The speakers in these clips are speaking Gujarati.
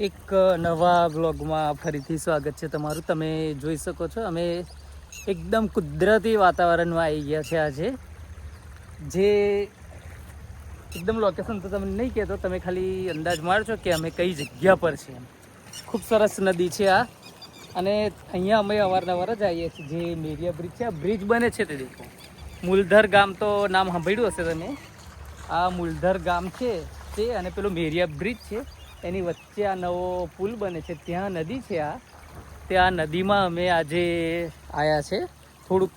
એક નવા બ્લોગમાં ફરીથી સ્વાગત છે તમારું. તમે જોઈ શકો છો, અમે એકદમ કુદરતી વાતાવરણમાં આવી ગયા છે આજે. જે એકદમ લોકેશન તો તમને નહીં કહેતો, તમે ખાલી અંદાજ મારશો કે અમે કઈ જગ્યા પર છીએ. ખૂબ સરસ નદી છે આ. અને અહીંયા અમે અવારનવાર જ આવીએ છીએ. જે મેરિયા બ્રિજ છે, આ બ્રિજ બને છે તે દેખો. મૂલધર ગામ તો નામ સાંભળ્યું હશે તમે. આ મૂલધર ગામ છે તે અને પેલું મેરિયા બ્રિજ છે. એની વચ્ચે આ નવો પુલ બને છે. ત્યાં નદી છે આ. ત્યાં નદીમાં અમે આજે આવ્યા છે. થોડુંક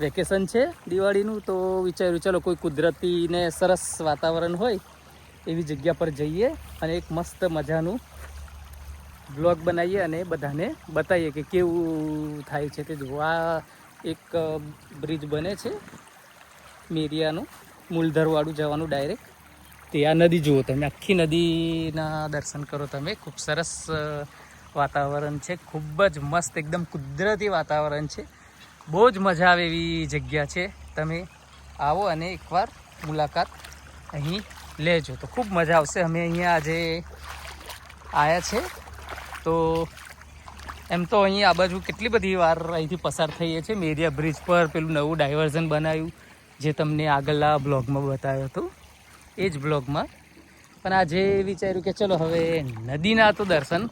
વેકેશન છે દિવાળીનું, તો વિચાર્યું ચલો કોઈ કુદરતીને સરસ વાતાવરણ હોય એવી જગ્યા પર જઈએ અને એક મસ્ત મજાનું બ્લોગ બનાવીએ અને બધાને બતાવીએ કે કેવું થાય છે તે. જોવા એક બ્રિજ બને છે. મેરિયાનું મૂલધરવાળું જવાનું ડાયરેક્ટ. તે આ નદી જુઓ તમે, આખી નદીના દર્શન કરો તમે. ખૂબ સરસ વાતાવરણ છે. ખૂબ જ મસ્ત, એકદમ કુદરતી વાતાવરણ છે. બહુ જ મજા આવે એવી જગ્યા છે. તમે આવો અને એકવાર મુલાકાત અહીં લેજો. તો ખૂબ મજા આવશે. અમે અહીંયા આજે આવ્યા છે. તો એમ તો અહીં આ બાજુ કેટલી બધી વાર અહીંથી પસાર થઈએ છીએ. મેરિયા બ્રિજ પર પેલું નવું ડાયવર્ઝન બનાવ્યું, જે તમને આગળના બ્લોગમાં બતાવ્યું હતું. એ જ બ્લોગમાં પણ આજે વિચાર્યું કે ચલો હવે નદીના તો દર્શન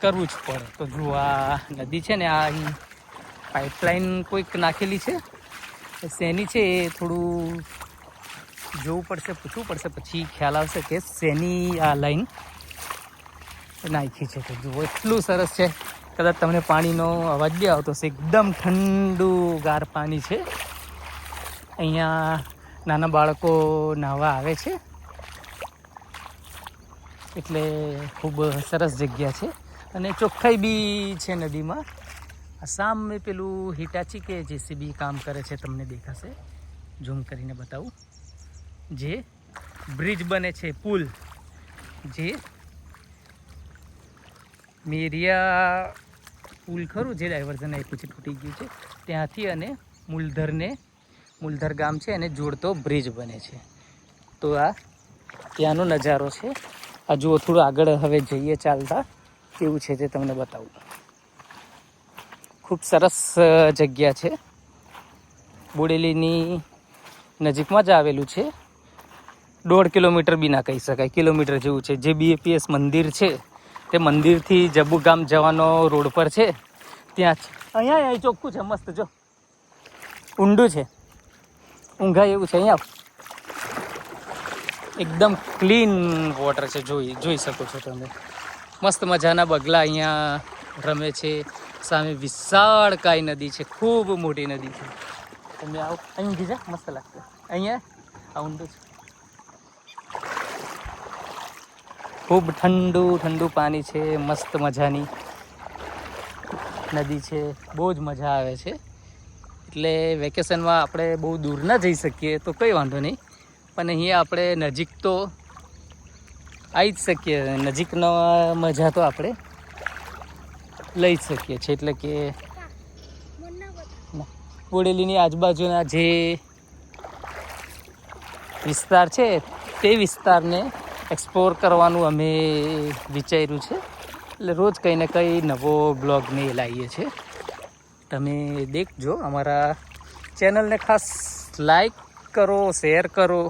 કરવું જ પડે. તો જો આ નદી છે ને, આ અહીં પાઇપલાઇન કોઈક નાખેલી છે. શેની છે એ થોડું જોવું પડશે, પૂછવું પડશે. પછી ખ્યાલ આવશે કે શેની આ લાઈન નાખી છે. તો જુઓ, એટલું સરસ છે. કદાચ તમને પાણીનો અવાજ બી આવતો હશે. એકદમ ઠંડુ ગાર પાણી છે. અહીંયા નાના બાળકો નાહવા આવે છે. એટલે ખૂબ સરસ જગ્યા છે. અને ચોખ્ખાઈ બી છે નદીમાં. સામે પેલું હિટાચી કે જેસીબી કામ કરે છે તમને દેખાશે. ઝૂમ કરીને બતાવું. જે બ્રિજ બને છે પુલ. જે મેરિયા પુલ ખરું, જે ડાયવર્ઝન આપ્યું છે, તૂટી ગયું છે. ત્યાંથી અને મુલધરને મુલધર ગામ છે એને જોડતો બ્રિજ બને છે. તો આ ત્યાંનો નજારો છે. આ જુઓ, થોડું આગળ હવે જઈએ ચાલતા. કેવું છે તે તમને બતાવું. ખૂબ સરસ જગ્યા છે. બોડેલીની નજીકમાં જ આવેલું છે. દોઢ કિલોમીટર બી ના કહી શકાય. કિલોમીટર જેવું છે. જે બીએપીએસ મંદિર છે, તે મંદિરથી જબુ ગામ જવાનો રોડ પર છે. ત્યાં જ. અહીંયા, અહીં ચોખ્ખું છે, મસ્ત, જો. ઊંડું છે. ઊંઘાય એવું છે અહીંયા? એકદમ ક્લીન વોટર છે, જોઈ જોઈ શકો છો તમે. મસ્ત મજાના બગલા અહીંયા રમે છે. સામે વિશાળ કાય નદી છે, ખૂબ મોટી નદી છે. તમે આવો. અહીં ઊંઘી જા, મસ્ત લાગશે. અહીંયા? આ ઊંડું છે. ખૂબ ઠંડુ ઠંડુ પાણી છે, મસ્ત મજાની. નદી છે, બહુ જ મજા આવે છે. એટલે વેકેશનમાં આપણે બહુ દૂર ના જઈ શકીએ, તો કંઈ વાંધો નહીં. પણ અહીંયા આપણે નજીક તો આવી જ શકીએ, નજીકનો મજા તો આપણે લઈ જ શકીએ છીએ. એટલે કે બોડેલીની આજુબાજુના જે વિસ્તાર છે, તે વિસ્તારને એક્સપ્લોર કરવાનું અમે વિચાર્યું છે. એટલે રોજ કંઈ ને કંઈ નવો બ્લોગ ને લાવીએ છીએ. તમે દેખજો અમારા ચેનલને ખાસ લાઈક કરો, શેર કરો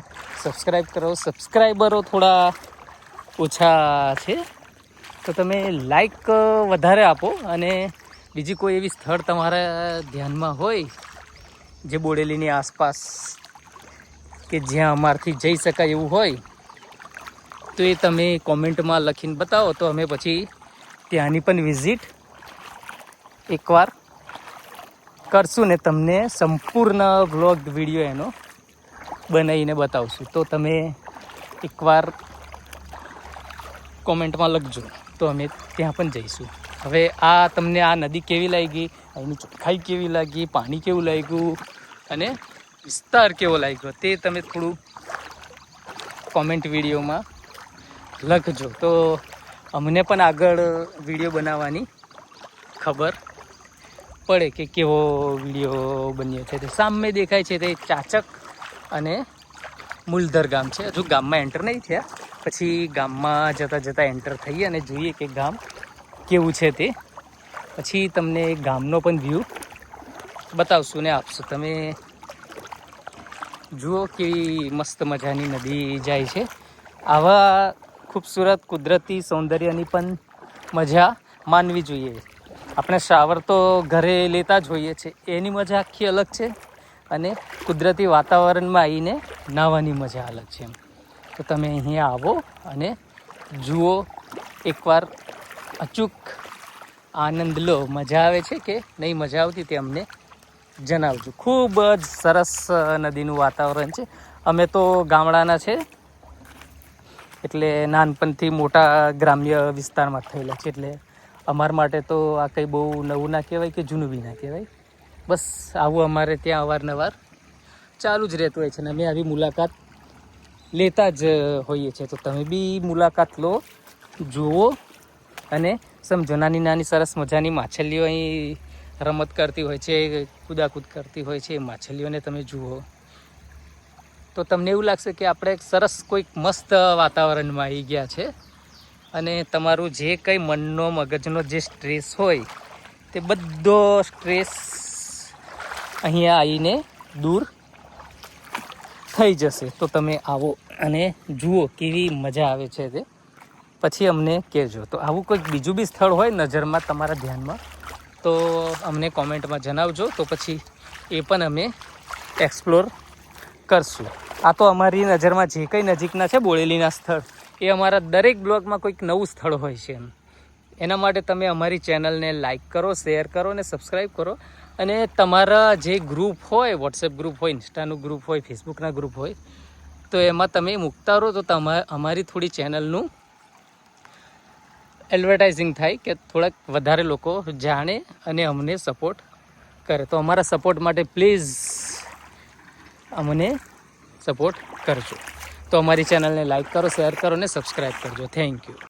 સબસ્ક્રાઈબ કરો. સબસ્ક્રાઈબરો થોડા ઓછા છે. તો તમે લાઈક વધારે આપો અને બીજી કોઈ એવી સ્થળ તમારા ધ્યાનમાં હોય જે બોડેલીની આસપાસ કે જ્યાં અમારથી જઈ શકાય એવું હોય, તો એ તમે કોમેન્ટમાં લખીને બતાવો. તો અમે પછી ત્યાંની પણ વિઝિટ એકવાર કરશું ને તમને સંપૂર્ણ વ્લોગ વીડિયો એનો બનાવીને બતાવશું. તો તમે એકવાર કોમેન્ટમાં લખજો. તો અમે ત્યાં પણ જઈશું. હવે આ તમને આ નદી કેવી લાગી? અહીંની ચોખ્ખાઈ કેવી લાગી? પાણી કેવું લાગ્યું? અને વિસ્તાર કેવો લાગ્યો? તે તમે થોડું કોમેન્ટ વિડીયોમાં લખજો. તો અમને પણ આગળ વીડિયો બનાવવાની ખબર પડે કે કેવો વીડિયો બન્યો છે તે સામે દેખાય છે તે ચાચક અને મુલધર ગામ છે. હજુ ગામમાં એન્ટર નહીં થયા. પછી ગામમાં જતાં જતાં એન્ટર થઈએ અને જોઈએ કે ગામ કેવું છે તે. પછી તમને ગામનો પણ વ્યૂ બતાવશું ને આપશું તમે જુઓ કેવી મસ્ત મજાની નદી જાય છે. આવા ખૂબસૂરત કુદરતી સૌંદર્યની પણ મજા માનવી જોઈએ. આપણે શાવર તો ઘરે લેતા જ હોઈએ છીએ. એની મજા આખી અલગ છે અને કુદરતી વાતાવરણમાં આવીને નાહવાની મજા અલગ છે એમ. તો તમે અહીંયા આવો અને જુઓ એકવાર અચૂક આનંદ લો. મજા આવે છે કે નહીં મજા આવતી તે અમને જણાવજો. ખૂબ જ સરસ નદીનું વાતાવરણ છે. અમે તો ગામડાના છે. એટલે નાનપણથી મોટા ગ્રામ્ય વિસ્તારમાં થયેલા છે. એટલે અમારા માટે તો આ કંઈ બહુ નવું ના કહેવાય કે જૂનું બી ના કહેવાય. બસ આવું અમારે ત્યાં અવારનવાર ચાલુ જ રહેતું હોય છે અને અમે આવી મુલાકાત લેતા જ હોઈએ છીએ. તો તમે બી મુલાકાત લો, જુઓ અને સમજો નાની નાની સરસ મજાની માછલીઓ અહીં રમત કરતી હોય છે, કૂદાકૂદ કરતી હોય છે, એ માછલીઓને તમે જુઓ. તો તમને એવું લાગશે કે આપણે સરસ કોઈક મસ્ત વાતાવરણમાં આવી ગયા છે. અને તમારું જે કંઈ મનનો, મગજનો જે સ્ટ્રેસ હોય, તે બધો સ્ટ્રેસ અહીંયા આવીને દૂર થઈ જશે. તો તમે આવો અને જુઓ કેવી મજા આવે છે તે. પછી અમને કહેજો. તો આવું કોઈક બીજું બી સ્થળ હોય નજરમાં તમારા ધ્યાનમાં, તો અમને કોમેન્ટમાં જણાવજો. તો પછી એ પણ અમે એક્સપ્લોર કરશું. આ તો અમારી નજરમાં જે કંઈ નજીકના છે બોડેલીના સ્થળ. એ અમારા દરેક બ્લોગમાં કોઈક નવું સ્થળ હોય છે એમ. એના માટે તમે અમારી ચેનલને લાઈક કરો, શેર કરો અને સબસ્ક્રાઈબ કરો. અને તમારા જે ગ્રુપ હોય, વોટ્સએપ ગ્રુપ હોય, ઇન્સ્ટાનું ગ્રુપ હોય, ફેસબુકના ગ્રુપ હોય, તો એમાં તમે મૂકતા રહો તો તમા, અમારી થોડી ચેનલનું એડવર્ટાઇઝિંગ થાય કે થોડાક વધારે લોકો જાણે અને અમને સપોર્ટ કરે. તો અમારા સપોર્ટ માટે પ્લીઝ અમને સપોર્ટ કરજો. તો અમારી ચેનલને લાઈક કરો શેર કરો અને સબસ્ક્રાઈબ કરજો. Thank you